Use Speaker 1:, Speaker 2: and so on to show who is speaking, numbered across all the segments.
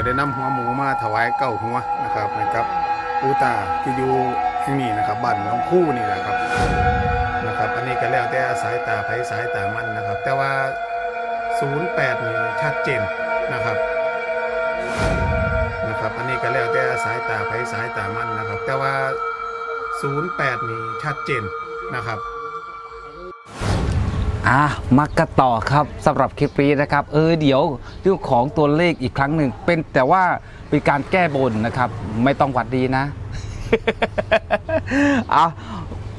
Speaker 1: ก็ได้นำหัวหมูมาถวายเก้าหัวนะครับให้กับปูตาที่อยู่แห่งนี้นะครับบ้านน้องคู่นี่แหละครับนะครับ อันนี้ก็แล้วแต่สายตาไผสายตามันนะครับ แต่ว่า 08นี่ชัดเจนนะครับนะครับอันนี้ก็แล้วแต่สายตาไผสายตามันนะครับ แต่ว่า 08นี่ชัดเจนนะครับ
Speaker 2: อะมากันต่อครับสำหรับคลิปนี้นะครับ เออเดี๋ยวเรื่องของตัวเลขอีกครั้งหนึ่งเป็นแต่ว่าเป็นการแก้บนนะครับ ไม่ต้องหวัดดีนะอะ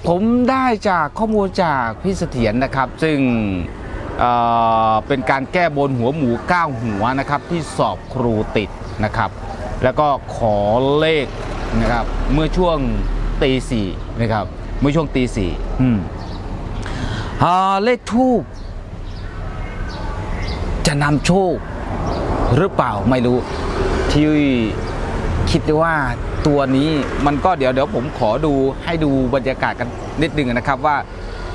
Speaker 2: ผมได้จากข้อมูลจากพี่เสถียรนะครับ ซึ่งเเป็นการแก้บนหัวหมู9หัวนะครับที่สอบครูติดนะครับ แล้วก็ขอเลขนะครับ เมื่อช่วงตีสี่นะครับ เมื่อช่วงตีสี่อืม เลขทูบจะนำโชคหรือเปล่าไม่รู้ ที่คิดว่าตัวนี้มันก็เดี๋ยวเดี๋ยวผมขอดูให้ดูบรรยากาศกันนิดนึงนะครับว่า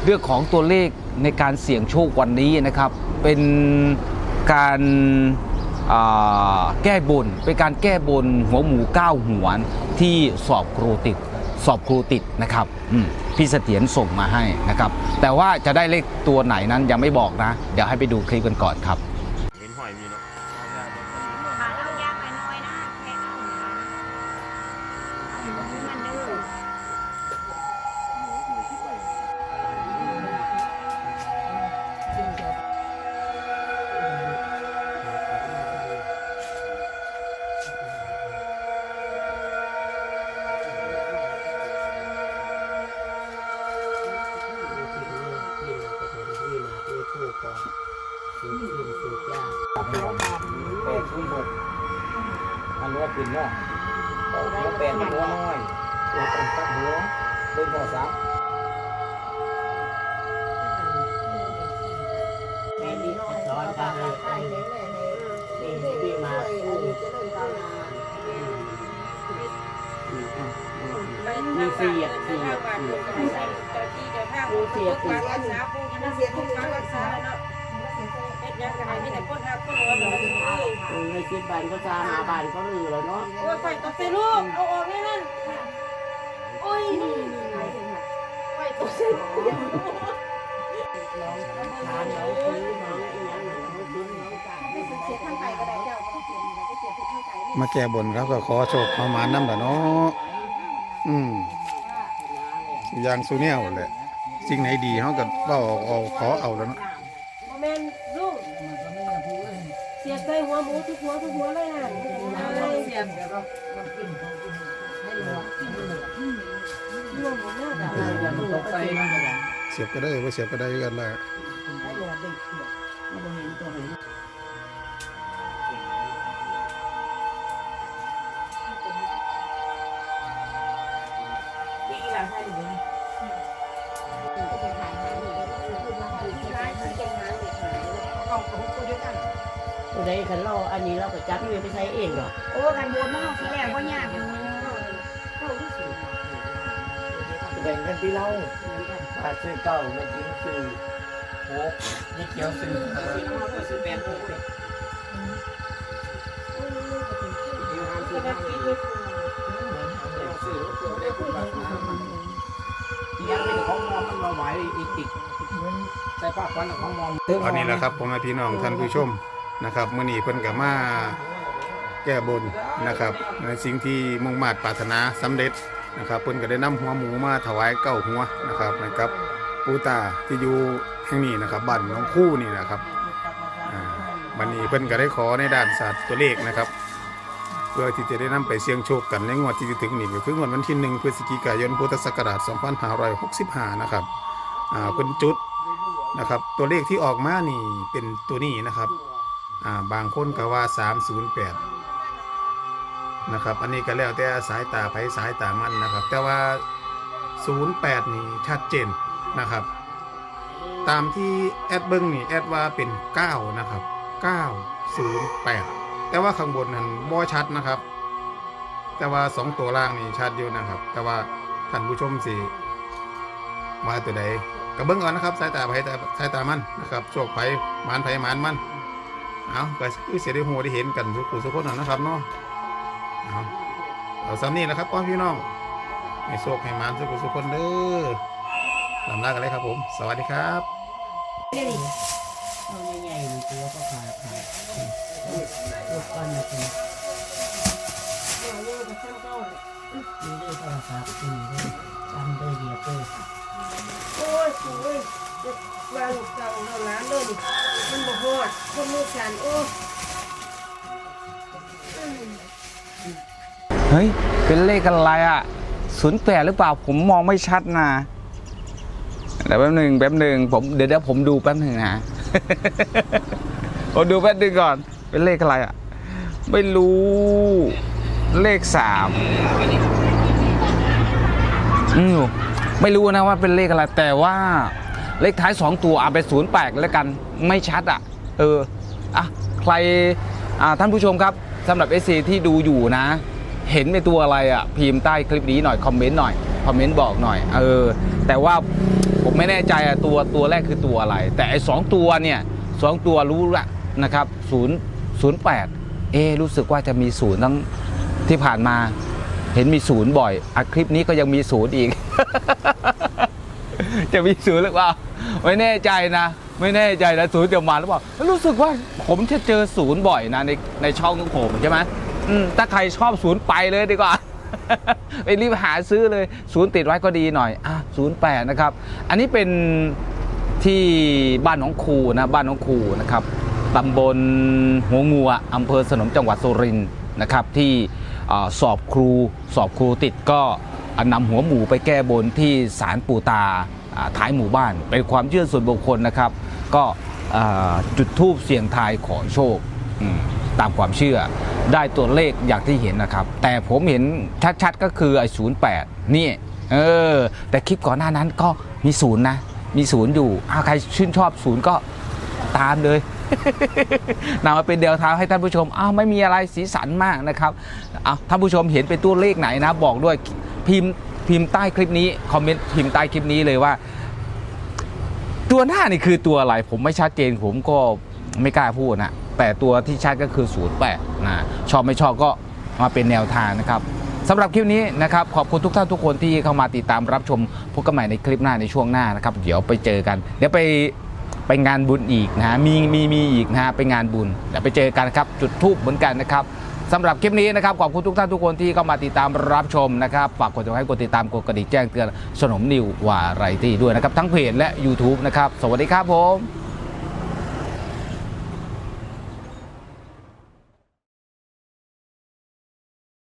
Speaker 2: เรื่องของตัวเลขในการเสี่ยงโชควันนี้นะครับ เป็นการแก้บนเป็นการแก้บนหัวหมูเก้าหัวที่สอบครูติด สอบครูติดนะครับอืมพี่เสถียรส่งมาให้นะครับ แต่ว่าจะได้เลขตัวไหนนั้นยังไม่บอกนะ เดี๋ยวให้ไปดูคลิปกันก่อนครับ
Speaker 3: แป
Speaker 4: ดทุ่มหกอันนี้ขึ้นเนาะหัวแปดหัวน้อยตัวเป็นตับหัวเล่นโทรศัพท์
Speaker 3: แม่ดีน้อย
Speaker 4: ร้อนกันเลยนี่ที่มาคู่มีเสียดเสียดเสียด
Speaker 5: ผู้เสียผู้รั กษาผู้ที่เสียผู้รักษาเนาะเฮ็ดยังไงมีแต่คนหักคนหัวแบบนี้
Speaker 4: เออในคิดบานก็จะหาบ้านก็ลือแล้วเนาะ
Speaker 5: โอ้ยไฟตกใส่ลูกเอาออกนี่นั่นโอ้ยไฟตกใส่ลูก
Speaker 4: น้องทานน้องซื้อน้องอีหยังน้องซื้อน้องจ่าย
Speaker 3: เสียทางไกลก็ได้เจ้าก็เสียก็เสียทางไก
Speaker 1: มาแก้บนเขาก็ขอโชคขอหมาน้ำละเนาะอืมอย่างสูแนวแหละ สิ่งไหนดีเขาก็เว้าเอาเอาขอเอาแล้วเนาะ
Speaker 5: แม่นลูกเสียใส่หัวหมูทุกหัวทุกหัวเลยนะเสียบเดี๋ยวก็มันกินของกินห้หมดรวมหมดแล้วจ้ะ
Speaker 4: ตกใจนะจ๊ะ
Speaker 1: เสียบก็ได้ว่าเสียบก็ได้กันละ
Speaker 4: ให้หมดเด็กเขียดมันบ่เห็นตัวเห็น
Speaker 3: กูด้วยกัน
Speaker 4: ตัวใดคันเราอันนี้เราก็จับไม่ไปใช้เองหรอก
Speaker 3: โอ้กันบนมาสิแล้วบ่ยากอยู่
Speaker 4: แบ่งกันที่เราปาซื้อเก้าไม่กินซื้อโอ้นี่เกี่ยวซื้อซื้อน้ำมันซื้อแบน อี
Speaker 5: ก
Speaker 4: ติดใส่ปากควันของมอม
Speaker 1: ตอนนี้แหละครับผมพี่น้องท่านผู้ชมนะครับมื่อนี้เพิ่นก็มาแก้บนนะครับ ในสิ่งที่มุ่งมา่ปรารถนาสำเร็จนะครับเพิ่นก็ได้นำหัวหมูมาถวายเก้าหัวนะครับให้กับปูตาที่อยู่แห่งนี้นะครับบ้านน้องคู่นี่นะครับอ่าวันนี้เพิ่นก็ได้ขอในด้านศาสตร์ตัวเลขนะครับเพื่อที่จะได้นำไปเสี่ยงโชคกันในงวดที่จะถึงนี้ก็คืองวดวันที่1พฤศจิกายนพุทธศักราช2565นะครับ อ่าเพิ่นจุดนะครับ ตัวเลขที่ออกมานี่เป็นตัวนี้นะครับอ่าบางคนก็ว่า 308 นะครับ อันนี้ก็แล้วแต่สายตาไผสายตามันนะครับ แต่ว่า 08 นี่ชัดเจนนะครับ ตามที่แอดเบิ้งนี่แอดว่าเป็น 9 นะครับ 908 แต่ว่าข้างบนนั้นบ่ชัดนะครับ แต่ว่า 2 ตัวล่างนี่ชัดอยู่นะครับ แต่ว่าท่านผู้ชมสิ มาตัวใดก็เบิ้งก่อนนะครับสายตาไผแต่สายตามันนะครับโชคไผหมานไผหมานมันเอาก็คือเสียได้หัวได้เห็นกันทุกคนทุกคนนะนะครับเนาะเอาเอาซ้ำนี่แหละครับพ่อพี่น้องให้โชคให้หมานทุกคนทุกคนเด้อลำลากันเลยครับผม สวัสดีครับ
Speaker 3: เอาใหญ่ๆนี่ตัวก็ขาดขาดลูกก้อนมาเป็น
Speaker 5: เอาเรื่องกับช่างเก้า
Speaker 3: มีเรื่องโทรศัพท์มีเรื่องจำได้เหยียบเลย
Speaker 5: โอ้ยโอ้ยจะวางเก่าเราล้านเลยนี่มันบ่ฮอดคนลูกฉันโอ้
Speaker 2: เฮ้ย เป็นเลขอะไรอะศูนย์แปดหรือเปล่าผมมองไม่ชัดนะเดี๋ยวแป๊บหนึ่งแป๊บหนึ่งผมเดี๋ยวเดี๋ยวผมดูแป๊บหนึ่งนะ ผมดูแป๊บหนึ่งก่อน เป็นเลขอะไรอะ ไม่รู้เลขสามอืม ไม่รู้นะว่าเป็นเลขอะไร แต่ว่าเลขท้ายสองตัวเอาไปศูนย์แปดแล้วกันไม่ชัดอะ เอออะใครท่านผู้ชมครับสำหรับ SC ที่ดูอยู่นะ เห็นเป็นตัวอะไรอะพิมพ์ใต้คลิปนี้หน่อยคอมเมนต์หน่อยคอมเมนต์บอกหน่อยเออแต่ว่าผมไม่แน่ใจอะตัวตัวแรกคือตัวอะไร แต่ไอ้สองตัวเนี่ยสองตัวรู้ละนะครับศูนย์ศูนย์แปดเอรู้สึกว่าจะมีศูนย์ทั้งที่ผ่านมา เห็นมีศูนย์บ่อยอะคลิปนี้ก็ยังมีศูนย์อีก จะมีศูนย์หรือเปล่าไม่แน่ใจนะ ไม่แน่ใจนะศูนย์จะมาหรือเปล่ารู้สึกว่าผมจะเจอศูนย์บ่อยนะในในช่องของผมใช่ไหมอืมถ้าใครชอบศูนย์ไปเลยดีกว่าไปรีบหาซื้อเลยศูนย์ติดไว้ก็ดีหน่อยอะศูนย์แปดนะครับ อันนี้เป็นที่บ้านหนองคูนะบ้านหนองคูนะครับตำบลหัวงัวอำเภอสนมจังหวัดสุรินทร์นะครับที่ สอบครูสอบครูติดก็นำหัวหมูไปแก้บนที่ศาลปู่ตาท้ายหมู่บ้าน เป็นความเชื่อส่วนบุคคลนะครับ ก็จุดทูบเสี่ยงทายขอโชคตามความเชื่อได้ตัวเลขอย่างที่เห็นนะครับ แต่ผมเห็นชัดๆก็คือไอ้ศูนย์แปดนี่เออแต่คลิปก่อนหน้านั้นก็มีศูนย์นะ มีศูนย์อยู่ใครชื่นชอบศูนย์ก็ตามเลย นำมาเป็นเดียวทางให้ท่านผู้ชมอ้าวไม่มีอะไรสีสันมากนะครับอ้าวท่านผู้ชมเห็นเป็นตัวเลขไหนนะ บอกด้วยพิมพ์พิมพ์ใต้คลิปนี้คอมเมนต์พิมพ์ใต้คลิปนี้เลยว่า ตัวหน้านี่คือตัวอะไรผมไม่ชัดเจนผมก็ไม่กล้าพูดนะแต่ตัวที่ชัดก็คือ08นะชอบไม่ชอบก็มาเป็นแนวทางนะครับสำหรับคลิปนี้นะครับขอบคุณทุกท่านทุกคนที่เข้ามาติดตามรับชมพบกันใหม่ในคลิปหน้าในช่วงหน้านะครับ เดี๋ยวไปเจอกัน เดี๋ยวไป ไปงานบุญอีกนะฮะมีมีมีอีกนะฮะไปงานบุญเดี๋ยวไปเจอกันครับจุดทูบเหมือนกันนะครับสำหรับคลิปนี้นะครับขอบคุณทุกท่านทุกคนที่เข้ามาติดตามรับชมนะครับฝากกดติดให้กดติดตามกดกระดิ่งแจ้งเตือนสนมนิววาไรตี้ด้วยนะครับทั้งเพจและ YouTube นะครับสวัสดีครับผม